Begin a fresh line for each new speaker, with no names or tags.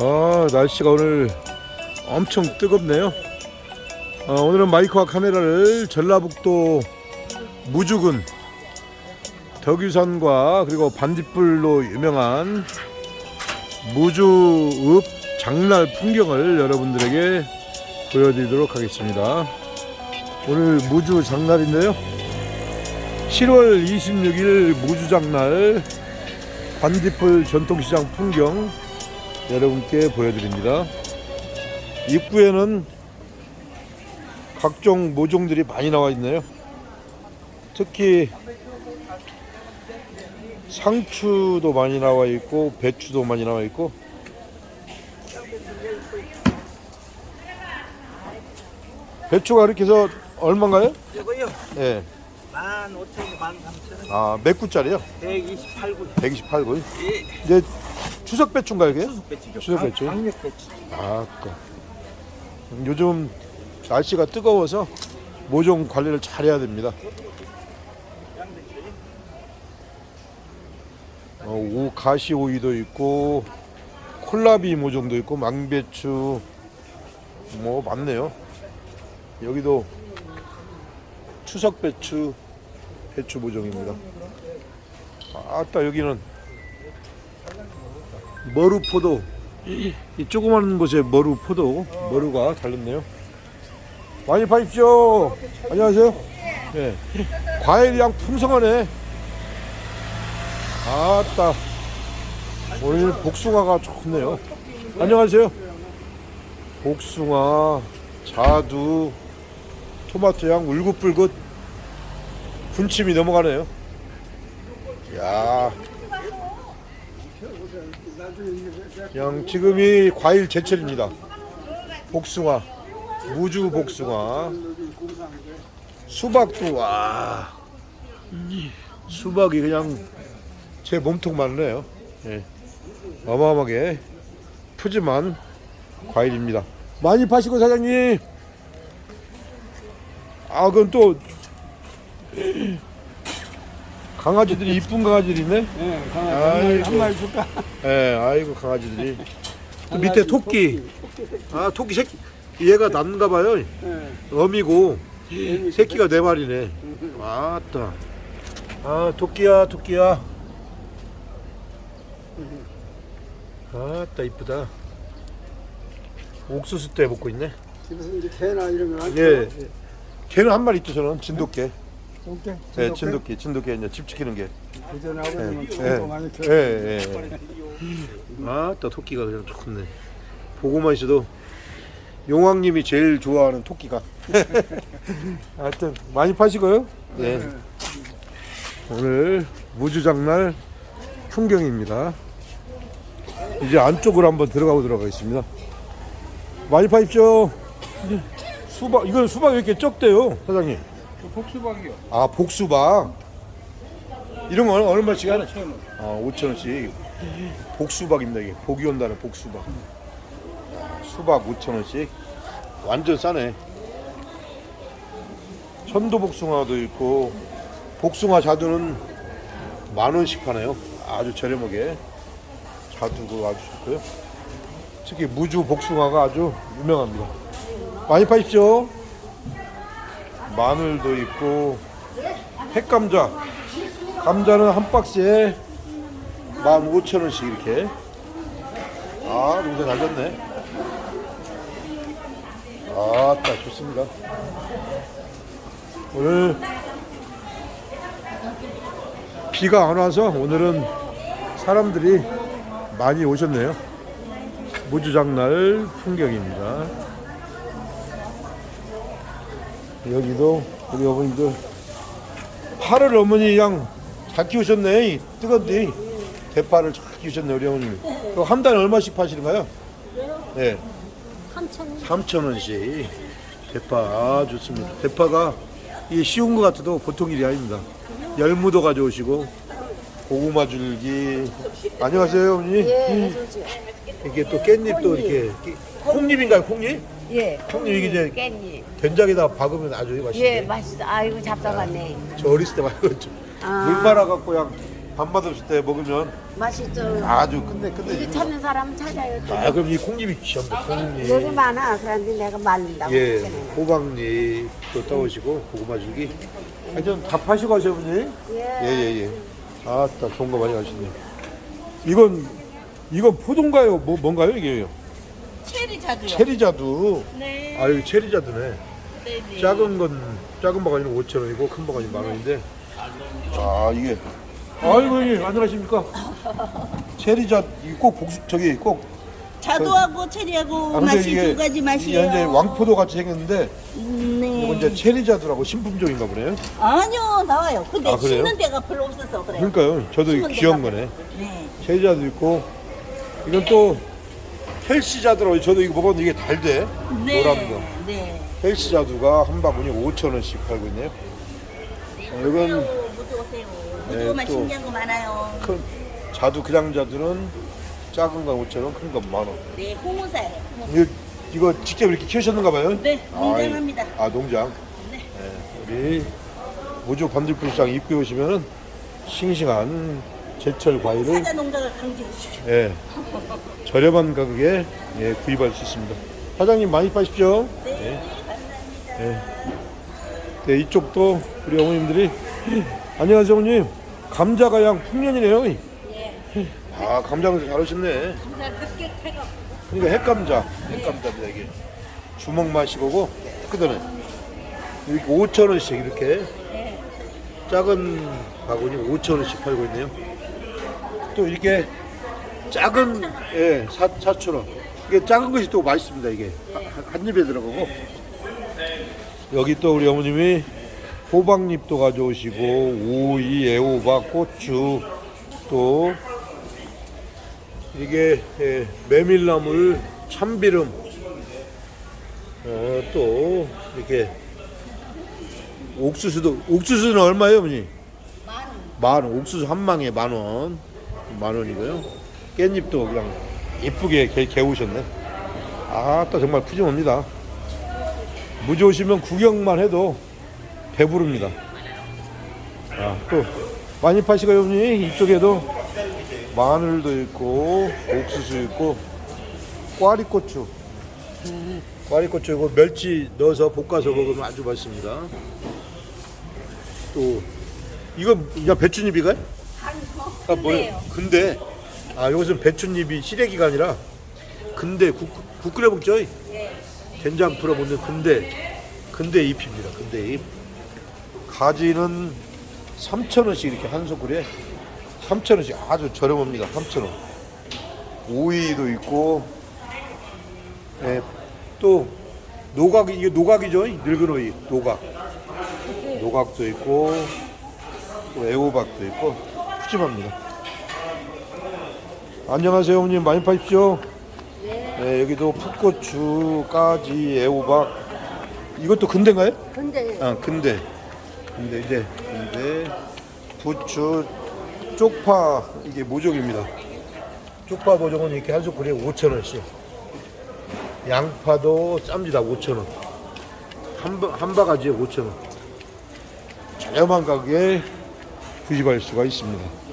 아 날씨가 오늘 엄청 뜨겁네요. 아, 오늘은 마이크와 카메라를 전라북도 무주군 덕유산과 그리고 반딧불로 유명한 무주읍 장날 풍경을 여러분들에게 보여드리도록 하겠습니다. 오늘 무주 장날인데요. 7월 26일 무주 장날 반딧불 전통시장 풍경 여러분께 보여드립니다. 입구에는 각종 모종들이 많이 나와 있네요. 특히 상추도 많이 나와 있고 배추도 많이 나와 있고 배추가 이렇게 해서 얼마인가요?
이거요.
예.
15,000원, 13,000원.
아, 몇 구짜리요?
128군.
128구.
예.
이제 추석 배추인가요, 이게?
배치죠.
추석 배추?
강력 배치.
아, 아까. 요즘 날씨가 뜨거워서 모종 관리를 잘 해야 됩니다. 어, 오, 가시 오이도 있고 콜라비 모종도 있고 망배추 뭐 많네요. 여기도 추석 배추 배추 모종입니다. 아따 여기는 머루포도 이 조그마한 곳에 머루 포도 머루가 달렸네요. 많이 파십시오. 안녕하세요. 네. 과일이 양 풍성하네. 아따. 오늘 복숭아가 좋네요. 안녕하세요. 복숭아, 자두, 토마토 양 울긋불긋 군침이 넘어가네요. 야. 그냥 지금이 과일 제철입니다. 복숭아, 무주 복숭아, 수박도 와, 수박이 그냥 제 몸통만 해요. 예. 어마어마하게 푸짐한 과일입니다. 많이 파시고 사장님. 아 그건 또 강아지들이 이쁜 강아지들이 있네.
네,
아이고.
한 마리 줄까?
예, 아이고 강아지들이. 또 밑에 토끼. 아 토끼 새끼. 얘가 남가 봐요.
네.
어미고 새끼가 네 마리네. 아따. 아 토끼야 토끼야. 아따 이쁘다. 옥수수 때 먹고 있네.
집에서 이제 개나 이런 거 하죠.
예. 개는 한 마리 있죠 저는 진돗개.
오케이.
네, 진돗개, 진돗개 이제 집 지키는 게.
그전하고
예,
그러면
예,
많이 켜.
예, 예. 아따 토끼가 그냥 좋네. 보고만 있어도 용왕님이 제일 좋아하는 토끼가. 하여튼 많이 파시고요. 네. 오늘 무주장날 풍경입니다. 이제 안쪽으로 한번 들어가 보도록 하겠습니다. 많이 파십시오. 수박 이건 수박 왜 이렇게 적대요, 사장님?
그 복수박이요.
아 복수박? 이런 거 얼- 얼마씩 하나?
5,000원.
아 5천 원씩. 복수박입니다 이게. 복이 온다는 복수박. 수박 5천 원씩. 완전 싸네. 천도복숭아도 있고 복숭아 자두는 만 원씩 파네요. 아주 저렴하게. 자두도 아주 좋고요. 특히 무주 복숭아가 아주 유명합니다. 많이 파십시오 마늘도 있고 햇감자. 감자는 한 박스에 15,000원씩 이렇게. 아 농사 잘 졌네. 아따 좋습니다. 오늘 비가 안 와서 오늘은 사람들이 많이 오셨네요. 무주장날 풍경입니다 여기도 우리 어머니들 파를 어머니 그냥 잘 키우셨네 뜨겁디 대파를 잘 키우셨네 우리 어머님이. 그거 한 달에 얼마씩 파시는가요? 네
3천
3,000원씩. 대파 아, 좋습니다. 대파가 이게 쉬운 것 같아도 보통 일이 아닙니다. 열무도 가져오시고 고구마 줄기. 안녕하세요 어머니.
예, 어서오세요.
이게 또 깻잎도 이렇게 콩잎인가요 콩잎?
예.
형님, 이게 이제
깻잎.
된장에다 박으면 아주 맛있네
예, 맛있어. 아이고 잡숴봤네.
저 어렸을 때 먹었죠
아.
물 말아갖고 그냥 밥맛 없을 때 먹으면
맛있죠.
아주 끝내 끝내.
이거 찾는 사람 찾아요. 또.
아 그럼 이 콩잎이 귀한데
여기
콩잎.
많아. 그런데 내가 말린다고.
예,
그랬잖아요.
호박잎도 떠오시고 고구마 줄기. 하여튼 다 파시고 하셔 분이.
예.
예예 예. 아따 좋은 거 많이 하시네. 이건 이건 포도인가요? 뭐 뭔가요 이게?
체리 자두요.
체리자두.
네.
아 여기 체리자두네.
네네.
작은 건 작은 바가지는 5천 원이고 큰 바가지는 만 원인데. 아 이게. 아이고 형님 안녕하십니까? 체리자 이꼭 복수 저기 꼭.
자두하고 체리하고
아, 근데
맛이 두 가지 맛이에요.
이게 이제 왕포도 같이 생겼는데
네.
이건 이제 체리자두라고 신품종인가 보네요.
아니요 나와요. 근데
아, 그래요?
심는 데가 별로 없어서 그래요.
그러니까요. 저도
심은
귀여운. 거네.
네.
체리자도 있고 이건 또 헬시자두라고 저도 이거 먹었는데 이게 달대.
네.
노란 거.
네.
헬시자두가 한 바구니 5천 원씩 팔고 있네요. 이건
오세요. 모두 오세요.
네, 또-
신기한 거 많아요.
큰 자두 그냥 자두는 작은 건 5천 원, 큰 건 만 원.
네, 홍어사예요. 홍어.
이거, 이거 직접 이렇게 키우셨는가 봐요?
네,
아,
농장합니다.
이- 아, 농장.
네.
네, 우리 모주 반들풀 시장 입구에 오시면은 싱싱한 제철 과일을
사자 농장을 강조해 주십시오.
예, 저렴한 가격에 예, 구입할 수 있습니다. 사장님 많이 파십시오.
네, 감사합니다.
네, 이쪽도 우리 어머님들이 안녕하세요 어머님. 감자가 양 풍년이네요. 아 감자는 잘하셨네. 그러니까 핵감자 핵감자입니다 이게. 주먹 맛이고 크더네. 이렇게 5천 원씩 이렇게. 작은 바구니 5천 원씩 팔고 있네요 또 이렇게 작은 예, 4, 4천원 이게 작은 것이 또 맛있습니다 이게 한- 한 입에 들어가고 여기 또 우리 어머님이 호박잎도 가져오시고 오이, 애호박, 고추 또 이게 예, 메밀나물, 참기름 어, 또 이렇게 옥수수도 옥수수는 얼마예요, 어머니? 만 원. 옥수수 한 망에 만 원. 만 원이고요. 깻잎도 그냥 이쁘게 개, 개우셨네. 아따 정말 푸짐합니다. 무지 오시면 구경만 해도 배부릅니다. 아, 또 많이 파시고요, 어머니. 이쪽에도 마늘도 있고 옥수수 있고 꽈리고추. 꽈리고추 이거 멸치 넣어서 볶아서 먹으면 아주 맛있습니다. 또 이거 그냥 배추잎이가요? 아, 뭐예요? 근데 아 이것은 배추잎이 시래기가 아니라 근데 국, 국 끓여 먹죠? 된장 풀어 먹는 근대 근대 잎입니다. 근대 잎. 가지는 3,000원씩 이렇게 한 소쿠리에 3,000원씩 아주 저렴합니다. 3,000원. 오이도 있고 예, 또 노각 이게 노각이죠. 늙은 오이 노각. 노각도 있고 또 애호박도 있고 푸짐합니다. 안녕하세요, 어머님 많이 파십시오. 네, 여기도 풋고추, 까지, 애호박. 이것도 근대인가요?
근데
아, 근대. 근데 이제 근대 부추, 쪽파 이게 모종입니다. 쪽파 모종은 이렇게 한 소쿠리에 5천 원씩. 양파도 쌉니다. 5천 원. 한, 바- 한 바가지에 5천 원. 저렴한 가격에 구입할 수가 있습니다.